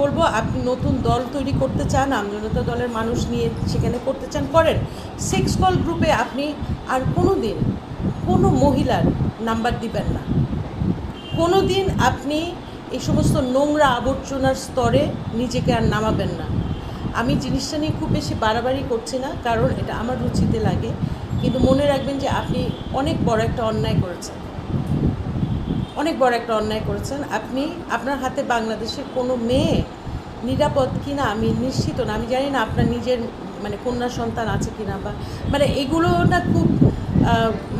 বলব, আপনি নতুন দল তৈরি করতে চান, আমজনতা দলের মানুষ নিয়ে সেখানে করতে চান, করেন। সেক্স কল গ্রুপে আপনি আর কোনো দিন কোনো মহিলার নাম্বার দিবেন না। কোনো দিন আপনি এই সমস্ত নোংরা আবর্জনার স্তরে নিজেকে আর নামাবেন না। আমি জিনিসটা নিয়ে খুব বেশি বাড়াবাড়ি করছি না, কারণ এটা আমার রুচিতে লাগে। কিন্তু মনে রাখবেন যে আপনি অনেক বড় একটা অন্যায় করেছেন। অনেক বড় একটা অন্যায় করেছেন। আপনি আপনার হাতে বাংলাদেশের কোনো মেয়ে নিরাপদ কিনা আমি নিশ্চিত না। আমি জানি না আপনার নিজের মানে কন্যা সন্তান আছে কিনা বা মানে এগুলো না খুব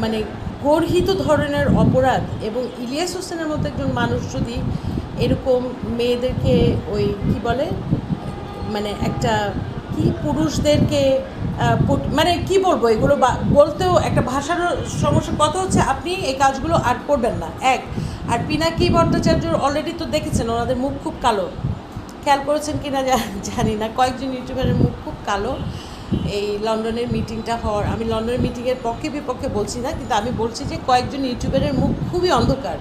মানে গর্হিত ধরনের অপরাধ এবং ইলিয়াস হোসেনের মতো একজন মানুষ যদি এরকম মেয়েদেরকে ওই কি বলে মানে একটা কি পুরুষদেরকে মানে কি বলব এগুলো বলতেও একটা ভাষারও সমস্যা। কথা হচ্ছে আপনি এই কাজগুলো আর করবেন না। এক আর পিনাকি ভট্টাচার্য অলরেডি তো দেখেছেন, ওনাদের মুখ খুব কালো। খেয়াল করেছেন কি না জানি না, কয়েকজন ইউটিউবারের মুখ খুব কালো। এই লন্ডনের মিটিংটা হওয়ার, আমি লন্ডনের মিটিংয়ের পক্ষে বিপক্ষে বলছি না, কিন্তু আমি বলছি যে কয়েকজন ইউটিউবারের মুখ খুবই অন্ধকার।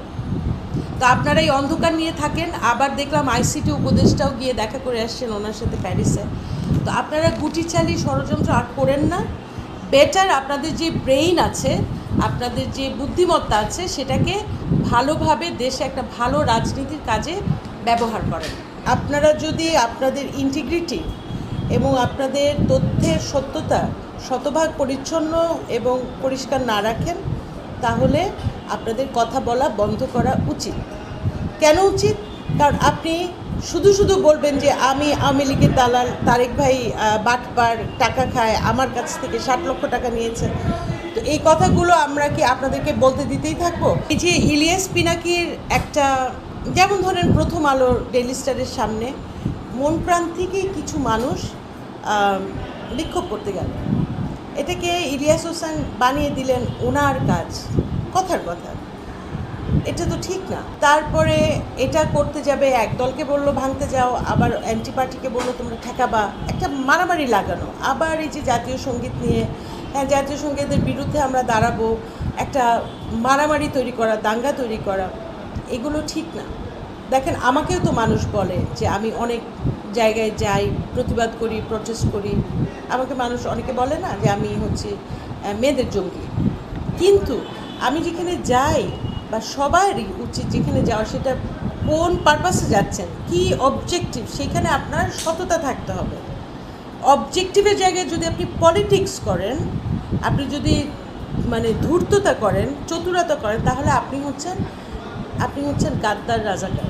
তো আপনারা এই অন্ধকার নিয়ে থাকেন, আবার দেখলাম আইসিটি উপদেষ্টাও গিয়ে দেখা করে আসছেন ওনার সাথে প্যারিসে। তো আপনারা গুটি চালি ষড়যন্ত্র আর করেন না। বেটার আপনাদের যে ব্রেইন আছে আপনাদের যে বুদ্ধিমত্তা আছে, সেটাকে ভালোভাবে দেশে একটা ভালো রাজনীতির কাজে ব্যবহার করেন। আপনারা যদি আপনাদের ইন্টিগ্রিটি এবং আপনাদের তথ্যের সত্যতা শতভাগ পরিচ্ছন্ন এবং পরিষ্কার না রাখেন, তাহলে আপনাদের কথা বলা বন্ধ করা উচিত। কেন উচিত? কারণ আপনি শুধু শুধু বলবেন যে আমি আওয়ামী লীগের দালাল, তারেক ভাই বাটপার, টাকা খায়, আমার কাছ থেকে ষাট লক্ষ টাকা নিয়েছে। তো এই কথাগুলো আমরা কি আপনাদেরকে বলতে দিতেই থাকব? এই যে ইলিয়াস পিনাকির একটা, যেমন ধরেন প্রথম আলো ডেলি স্টারের সামনে, মন প্রাণ থেকেই কিছু মানুষ বিক্ষোভ করতে গেল। এটাকে ইলিয়াস হোসেন বানিয়ে দিলেন ওনার কাজ, কথার কথা। এটা তো ঠিক না। তারপরে এটা করতে যাবে এক দলকে বলল ভাঙতে যাও, আবার অ্যান্টি পার্টিকে বলল তোমরা ঠেকাবা, একটা মারামারি লাগানো। আবার এই যে জাতীয় সংগীত নিয়ে জাতীয় সঙ্গীতের বিরুদ্ধে আমরা দাঁড়াবো, একটা মারামারি তৈরি করা, দাঙ্গা তৈরি করা, এগুলো ঠিক না। দেখেন, আমাকেও তো মানুষ বলে যে আমি অনেক জায়গায় যাই, প্রতিবাদ করি প্রটেস্ট করি। আমাকে মানুষ অনেকে বলে না যে আমি হচ্ছে মেয়েদের জঙ্গি। কিন্তু আমি যেখানে যাই বা সবারই উচিত যেখানে যাওয়া, সেটা কোন পারপাসে যাচ্ছেন, কি অবজেক্টিভ সেখানে আপনার সততা থাকতে হবে। অবজেক্টিভের জায়গায় যদি আপনি পলিটিক্স করেন, আপনি যদি মানে ধূর্ততা করেন, চতুরতা করেন, তাহলে আপনি হচ্ছেন আপনি হচ্ছেন গাদ্দার রাজাকার।